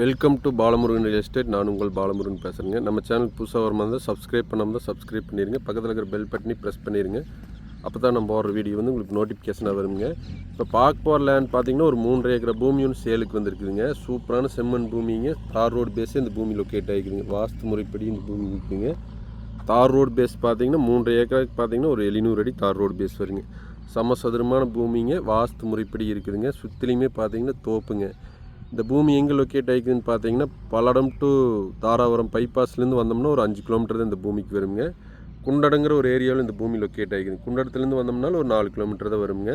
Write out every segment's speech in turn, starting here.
Welcome to Balamurugan real estate. நான் உங்கள் பாலமுருகன் பேசுகிறேங்க நம்ம சேனல் புதுசாக வரமா இருந்தால் சப்ஸ்கிரைப் பண்ணாமல் தான் சப்ஸ்கிரைப் பண்ணிடுங்க பக்கத்தில் இருக்கிற பெல் பட்டனி ப்ரெஸ் பண்ணிடுங்க அப்போ தான் நம்ம போடுற வீடியோ வந்து உங்களுக்கு நோட்டிஃபிகேஷனாக வருங்க. இப்போ பார்க்க போகிற லேண்ட் பார்த்தீங்கன்னா ஒரு மூன்றரை ஏக்கர் பூமி ஒன்று சேலுக்கு வந்துருக்குதுங்க. சூப்பரான செம்மண் பூமிங்க. தார் ரோடு பேஸே இந்த பூமி லொக்கேட் ஆகிக்குதுங்க வாஸ்து முறைப்படி இந்த பூமி இருக்குதுங்க. தார் ரோடு பேஸ் பார்த்தீங்கன்னா மூன்றரை ஏக்கருக்கு பார்த்தீங்கன்னா ஒரு எழுநூறு அடி தார் ரோடு பேஸ் வருங்க. சமசதுரமான பூமிங்க. வாஸ்து முறைப்படி இருக்குதுங்க. சுற்றிலையுமே பார்த்தீங்கன்னா தோப்புங்க. இந்த பூமி எங்கே லொக்கேட் ஆகிக்குதுன்னு பார்த்தீங்கன்னா பல்லடம் டு தாராபுரம் பைபாஸ்லேருந்து வந்தோம்னா ஒரு அஞ்சு கிலோமீட்டர் தான் இந்த பூமிக்கு வருங்க. குண்டடங்கிற ஒரு ஏரியாவில் இந்த பூமி லொக்கேட் ஆகிக்குது குண்டடத்துலேருந்து வந்தோம்னாலும் ஒரு நாலு கிலோமீட்டர் தான் வருங்க.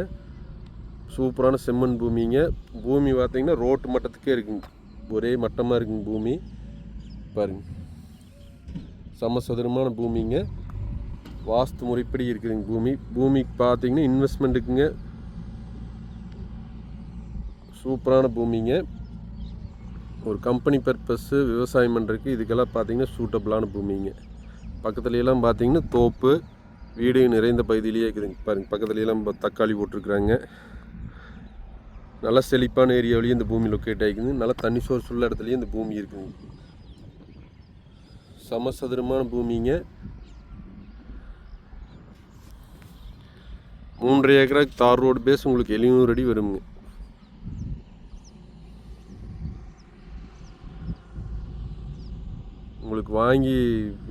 சூப்பரான செம்மண் பூமிங்க. பூமி பார்த்தீங்கன்னா ரோட்டு மட்டத்துக்கே இருக்குங்க. ஒரே மட்டமாக இருக்குங்க பூமி. பாருங்க. சமசதுரமான பூமிங்க. வாஸ்து முறைப்படி இருக்குதுங்க பூமி. பூமிக்கு பார்த்தீங்கன்னா இன்வெஸ்ட்மெண்ட்டுக்குங்க சூப்பரான பூமிங்க. ஒரு கம்பெனி பர்பஸ்ஸு விவசாயம் பண்ணுறதுக்கு இதுக்கெல்லாம் பார்த்தீங்கன்னா சூட்டபிளான பூமிங்க. பக்கத்துல பார்த்திங்கன்னா பார்த்தீங்கன்னா தோப்பு வீடு நிறைந்த பகுதியிலேயே இருக்குதுங்க பாருங்கள் பக்கத்துலையெல்லாம் தக்காளி போட்டிருக்குறாங்க. நல்லா செழிப்பான ஏரியாவிலேயும் இந்த பூமி லொக்கேட் ஆகிக்குது. நல்லா தண்ணி சோர்ஸ் உள்ள இடத்துலையும் இந்த பூமி இருக்குங்க. சமசதுரமான பூமிங்க. மூன்றரை ஏக்கராக்கு தார் ரோடு பேஸ் உங்களுக்கு எழுநூறு அடி வருங்க. உங்களுக்கு வாங்கி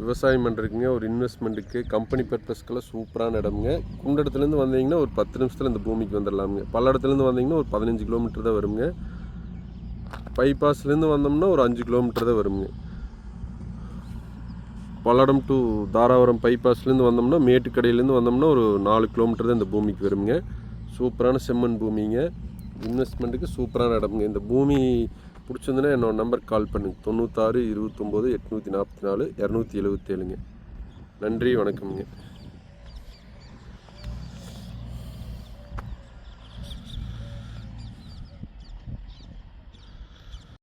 விவசாயம் பண்ணுறதுக்குங்க ஒரு இன்வெஸ்ட்மெண்ட்டுக்கு கம்பெனி பர்பஸ்க்கெல்லாம் சூப்பரான இடம்ங்க. குண்டடத்துலேருந்து வந்தீங்கன்னா ஒரு பத்து நிமிஷத்தில் இந்த பூமிக்கு வந்துடலாமுங்க பல்லடத்துலேருந்து வந்தீங்கன்னா ஒரு பதினஞ்சு கிலோமீட்டர் தான் வருங்க. பைபாஸ்லேருந்து வந்தோம்னா ஒரு அஞ்சு கிலோமீட்டர் தான் வருங்க. பல்லடம் டு தாராபுரம் பைபாஸ்லேருந்து வந்தோம்னா மேட்டுக்கடையிலேருந்து வந்தோம்னா ஒரு நாலு கிலோமீட்டர் தான் இந்த பூமிக்கு வருங்க. சூப்பரான செம்மண் பூமிங்க. இன்வெஸ்ட்மெண்ட்டுக்கு சூப்பரான இடம்ங்க இந்த பூமி பிடிச்சிருந்துன்னா என்னோடய நம்பருக்கு கால் பண்ணுங்க தொண்ணூத்தாறு இருபத்தொம்போது எட்நூற்றி நாற்பத்தி நாலு இரநூத்தி எழுபத்தேழுங்க நன்றி வணக்கம்ங்க.